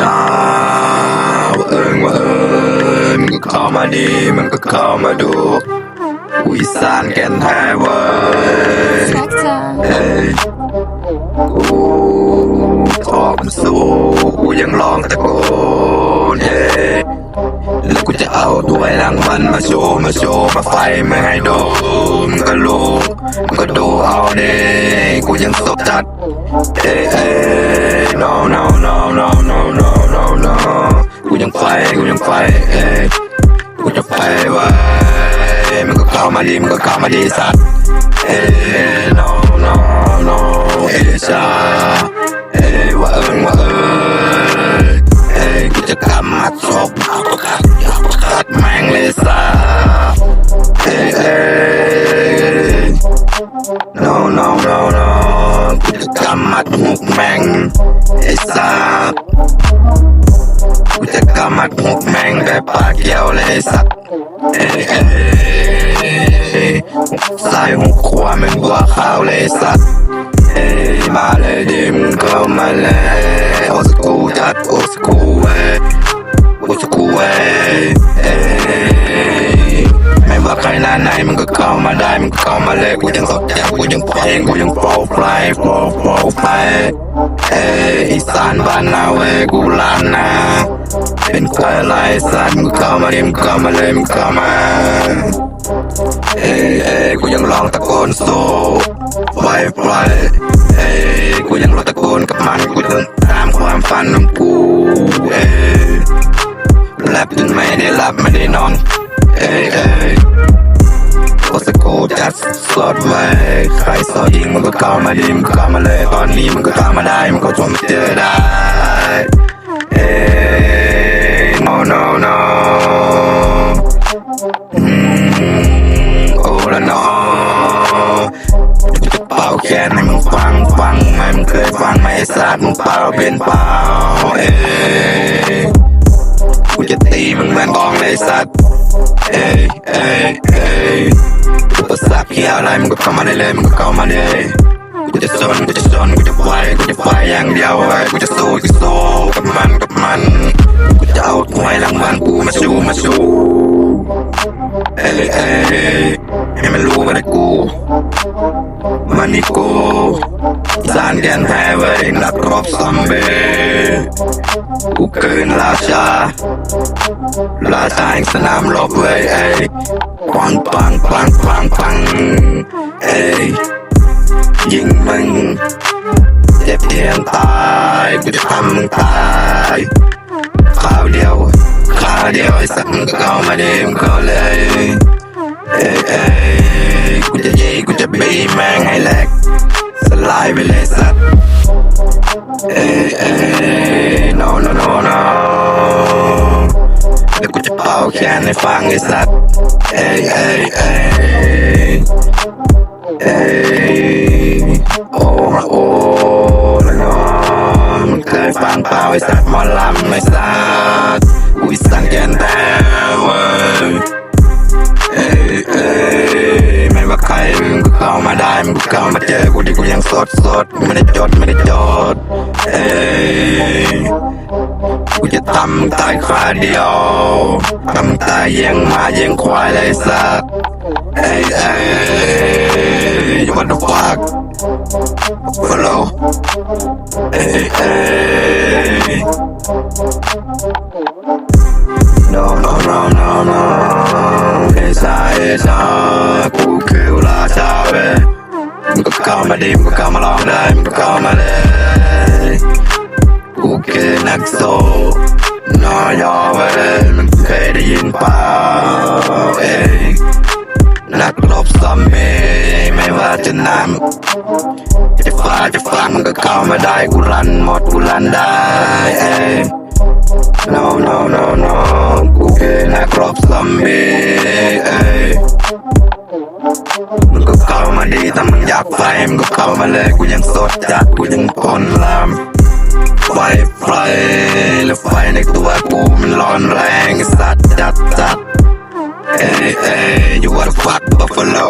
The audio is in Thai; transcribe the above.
ชาว่าเอิงว่าเอิญมันก็เข้ามาดีมันก็เข้ามาดูอุยสานแก่นแท้เว้ยเอ้ยกูทอกมันสู้กูยังร้องตะโกนเอ้ยแล้วกูจะเอาด้วยรางวัลมาโชว์มาโชว์มาไฟไม่ให้โดนมึงก็รู้มึงก็ดูเอาเด้กูยังสดจัดเอ้ยเอ้ย no no no ไฟกูยังไฟเอ้ยกูจะไปไว้มึงก็เข้ามาดีมึงก็เข้ามาดีสัตว์ Hey, no, no, no, it's a Hey, มัดหุกแม่งแบบปากเกี่ยวเลยสัตว์เอ้ยเอ้ยซ้ายหุกขวามันบัวขาวเลยสัตว์เอ้ยมาเลยดิมเข้ามาเลยโอสกูจัดโอสกูเว้ยโอสกูเว้ยเอ้ยไม่ว่าใครหน้าไหนมันก็เข้ามาได้มันก็เข้ามาเลยกูยังสดจัดกูยังเพลงกูยังโปรไฟล์โปรโปรไฟล์เอ้ยอีสานบ้านนาเว้ยกูลานนา เป็นควายลายสัตว์มึงเข้ามาดิมึงเข้ามาเลยมึงเข้ามาเอ้ยเอ้ยกูยังร้องตะโกนโซ่ไฟไฟเอ้ยกูยังร้องตะโกนกับมันกูยังตามความฝันของกูเอ้ยแลบจนไม่ได้หลับไม่ได้นอนเอ้ยเอ้ยโอสโกจัดสดไว้ใครสอยิงมึงก็เข้ามาดิมึงก็เข้ามาเลยตอนนี้มึงก็เข้ามาได้มึงก็ชวนมเจอได้ แขนให้มึงฟังฟังไหมมึงเคยฟังไหมไอ้สัตว์มึงเปล่าเป็นเปล่าเอ้ยกูจะตีมึงเหมือนกองเลยสัตว์เอ้ยเอ้ยเอ้ยอุปสรรคเหี้ยอะไรมึงก็เข้ามาได้เลยมึงก็เข้ามาเลยกูจะสนกูจะสนกูจะไฟกูจะไฟอย่างเดียวเว้กูจะสู้กูสู้กับมันกับมันกูจะเอาหวยรางวัลกูมาสู้มาสู้เอ้ยเอ้ยให้มันรู้ว่าได้กู Nico Saan kan heaven na crop sambe Ku keun lasha Lasha yang senam lob wey ey Pang pang pang pang pang Ey ยิงมึงเจ็บเทียนตายกูจะทำมึงตายข้าวเดียวข้าวเดียวไอ้สัตว์มึงก็เอามาเดมก็เลยเอ้ย กูจะบีแม่งให้แหลกสลายไปเลยสัตว์เอ้ยเอ้ย no no no no แล้วกูจะเป่าแขนให้ฟังไอ้สัตว์เอ้ยเอ้ยเอ้ยเอ้ยโอ้โอ้ละนอมึงเคยฟังเปล่าไอ้สัตว์มอลำไอ้สัตว์กูอีสังแกนแต่เว้ยเอ้ยเอ้ยไม่ว่าใคร เข้ามาได้มึงก็เข้ามาเจอกูดิกูยังสดสดไม่ได้จดไม่ได้จดเอ้ยกูจะทำมึงตายคาเดียวทำมึงตายยี่ยงมายี่ยงควายเลยสัตว์เอ้ยเอ้ย what the fuck follow เอ้ยเอ้ย No, no, no, no, no. Esa, esa. กู ดิมึงก็เข้ามาลองได้มึงก็เข้ามาเลยกูคือนักสู้นอยอเว้ยมึงเคยได้ยินเปล่าเอ้ยนักรบซัมเมไม่ว่าจะนานจะฟ้าจะฟังมึงก็เข้ามาได้กูรันหมดกูรันได้เอ้ย No, no, no, no กูแค่นักรบซัมเม ดีถ้ามึงอยากไฟมึงก็เข้ามาเลยกูยังสดจัดกูยังคนลำไฟไฟแล้วไฟในตัวกูมันร้อนแรงสัตว์จัดจัดเอ้ยเอ้ย you wanna fuck buffalo